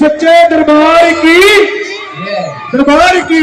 سچے دربار کی دربار کی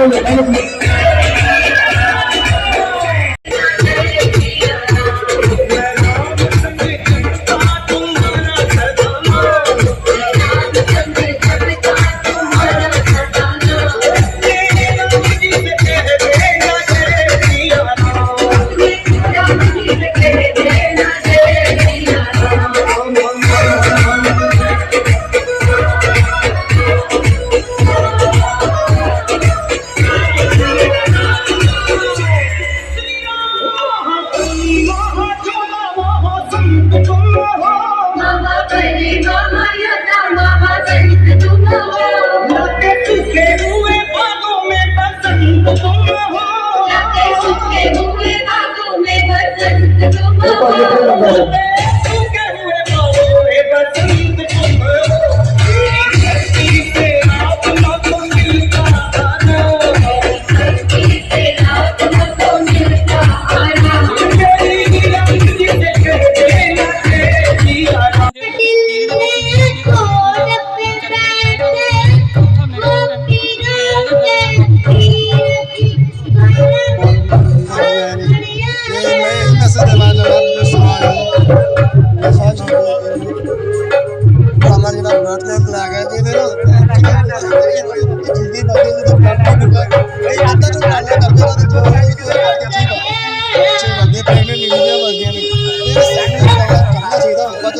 Hallelujah. 啊！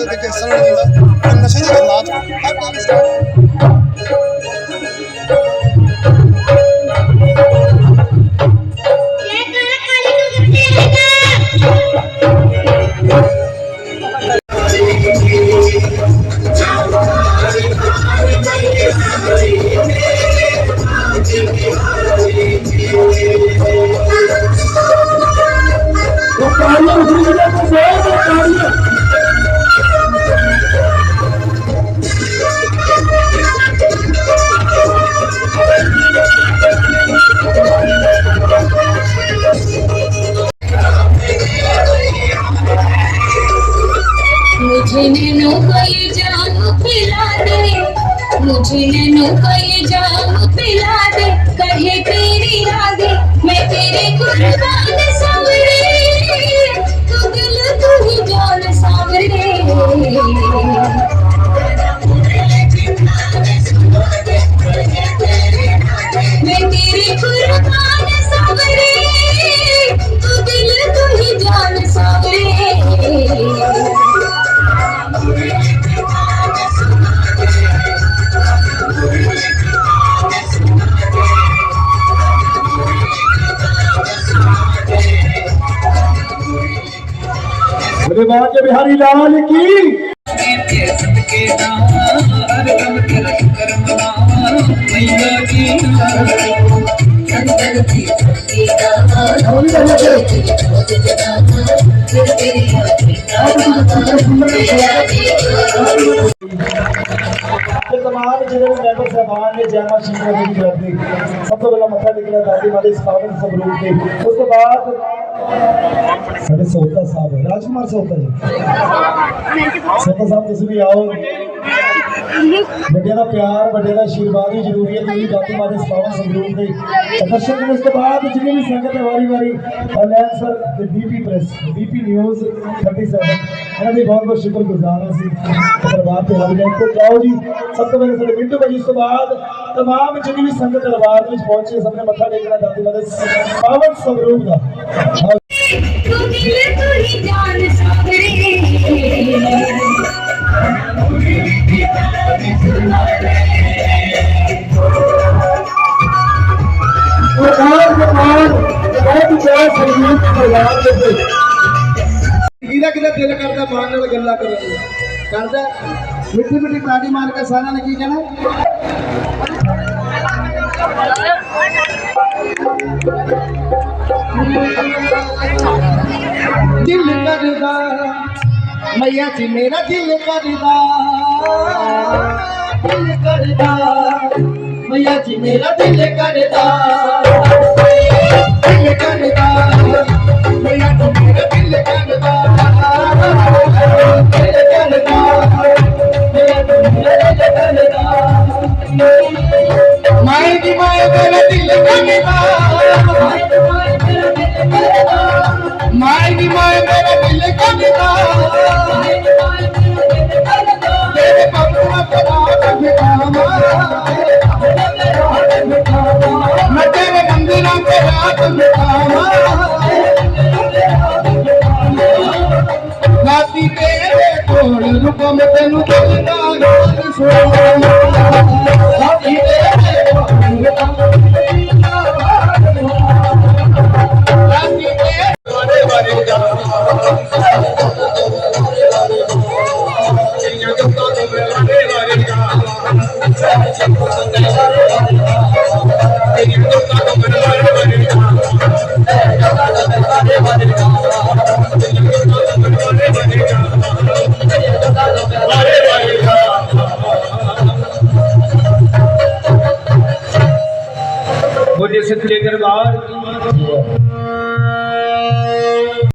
ಅದಕ್ಕೆ ಸರಳಗಳ ನನ್ನ ಸಂಜೆ कोई जानो खिला दे मुझे नैनो कोई जानो جو بہاری لال کی سب تاری سوتا صاحب راج کمار سوتا سوتا صاحب تھی آؤ بڑے کا پیار بڑے کا آشرواد ہی ضروری ہے تیری جاتی بارے ستاو سنگرور کے درشن اس کے بعد جتنی بھی سنگت ہے واری واری influencer B P press B P news thirty seven انہوں نے بہت بہت شکر گزار ہے پرواد کے حال میں تو جاؤ جی سب تو میرے ساتھ منٹو بجے اس کے بعد تمام جتنی بھی سنگت ہے واری پہنچے سب نے متھا ٹیکنا جاتی بارے ستاو سنگرور کا میٹھی مالی مالک سارا نے मैयाजी मेरा दिल करदा दिल करदा मैयाजी मेरा दिल करदा मेरा दिल करदा माय दी माय ਮੈਨੂੰ ਕੋ ਮੈਂ ਤੈਨੂੰ ਬੋਲਦਾ ਨਾ ਸੋਣਾ